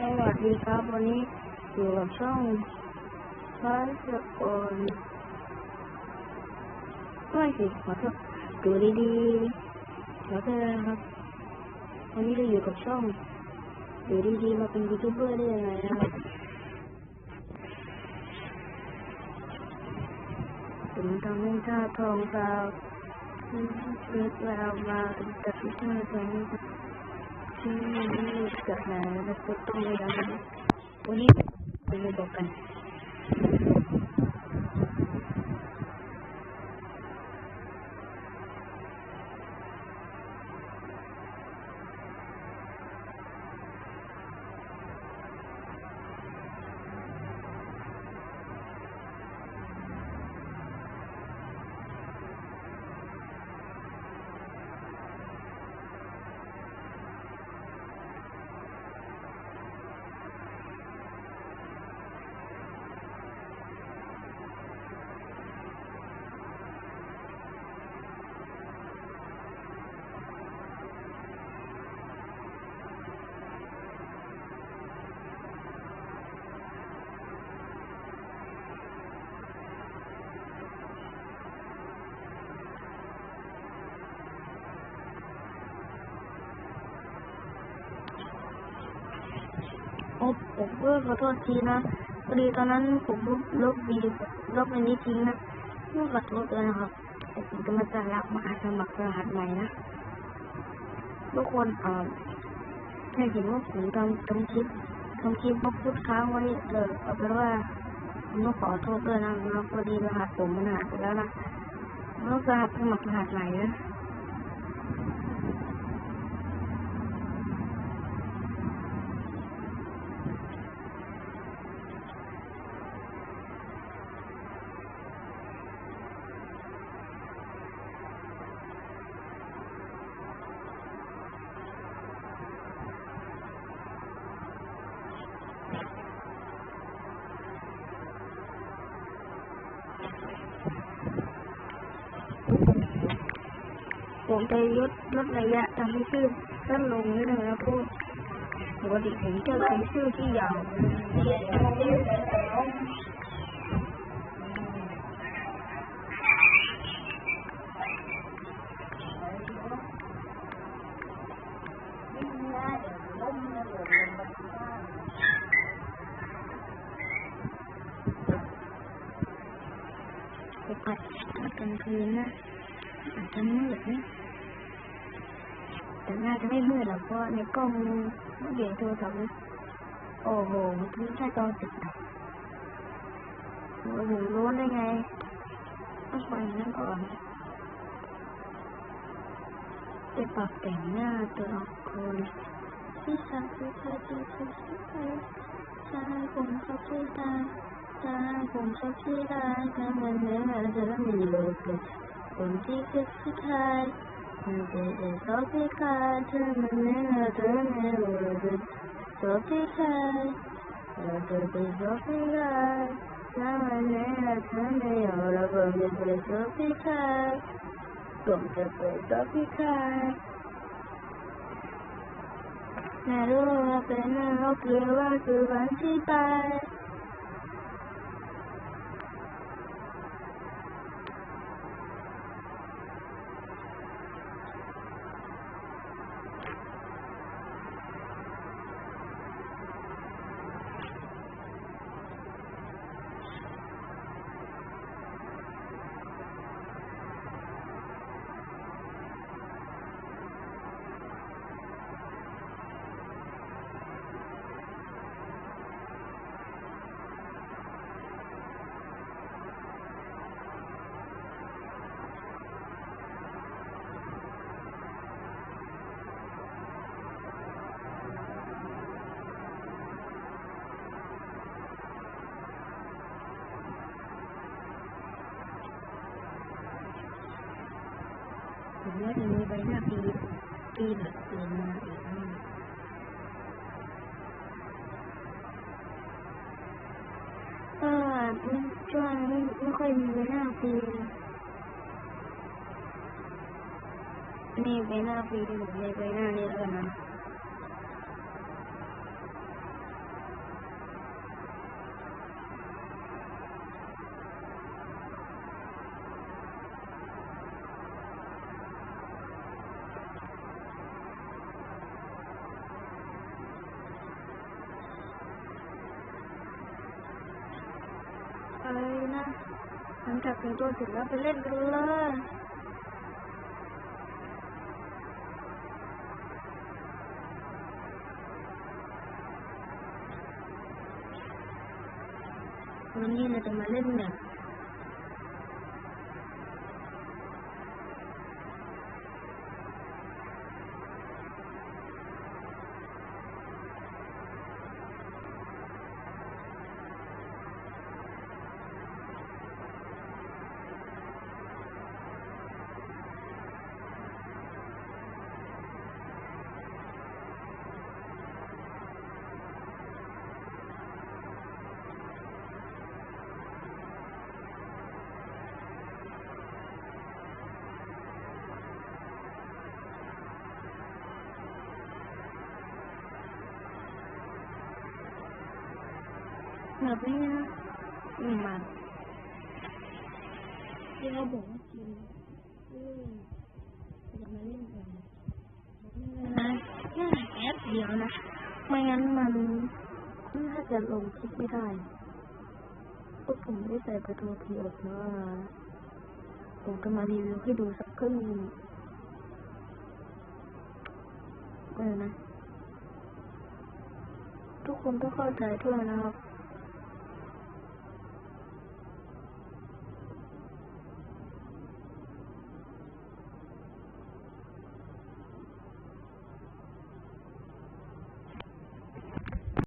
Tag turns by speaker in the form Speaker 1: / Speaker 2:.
Speaker 1: สวัสดีครับ วันนี้อยู่กับช่องพาสกลไม่สิขอโทษดูดีๆขอโทษนะครับ วันนี้เราอยู่กับช่องอยู่ดีๆมาเป็นยูทูบเบอร์ได้ยังไงนะครับผมทำให้ท่าทองดาวเกิดแล้วมาตัดสินใจตรงนี้ที่นี่จะหาแล้วก็ต้องไปดัง करना है मतलब तो उन्हीं में है อผมก็ขอโทษทีนะพอดีตอนนั้นผมลบลบวีดีโอลบอันนี้ทิ้งนะไม่ขอโทษด้วยนะครับแต่ผมจะมาจะรับมาสมัครรหัสใหม่นะทุกคนเอ่อให้เห็นว่าผมทำทำคลิปทำคลิปมาพูดค้างไว้เออเอาเป็นว่าผมต้องขอโทษด้วยนะพอดีรหัสผมมันหายไปแล้วนะแล้วรหัสสมัครรหัสใหม่นะ ผมจะลดลดระยะทำให้ชื่อสั้นลงนิดนึงนะพูดปกติผมจะเป็นชื่อที่ยาวไปอัดอัดกลางคืนนะอาจจะมืดนะแต่น่าจะไม่มืดหรอกเพราะในกล้องมันเดี๋ยวโทรศัพท์นะโอ้โหนี่แค่จอติดดับโอ้โหรู้ได้ไงต้องไปนั่นก่อนจะ cho mượt đấy chẳng ra cái mưa là có nếu con nó để thôi thằng ồ hồ thứ sai to tịch thật luôn đây ngay, nó xoay nó còn để bọc cảnh nha từ học rồi Hãy subscribe cho kênh Ghiền Mì Gõ Để không bỏ lỡ những video hấp dẫn cùng chi thức thích hai để từ có cái khai thân mình nên là thứ này rồi từ có cái khai rồi từ từ có cái khai sao mình nên là thứ này rồi là cùng từ từ có cái khai cùng từ từ có cái khai Naruto, apenas no quiero a tu vanchita. ผมว่าจะมีใบหน้าปีปีแบบเปลี่ยนมาอีกนะก็ช่วงไม่ไม่ค่อยมีใบหน้าปีนี่ใบหน้าปีผมในใบหน้านี้แล้วกันนะ ไปนะหลังจากแต่งตัวเสร็จแล้วไปเล่นกันเลยวันนี้เราจะมาเล่นแบบ แบบนี้นะอืมมาที่เขาบอกว่ากินอืมจะมาเล่นกันนะแค่แป๊บเดียวนะ ไม่งั้นมันน่าจะลงคลิปไม่ได้พวกผมได้ใส่ประตูพีออกมาผมจะมารีวิวให้ดูสักครึ่งหนึ่งเออนะ ทุกคนต้องเข้าใจด้วยนะครับ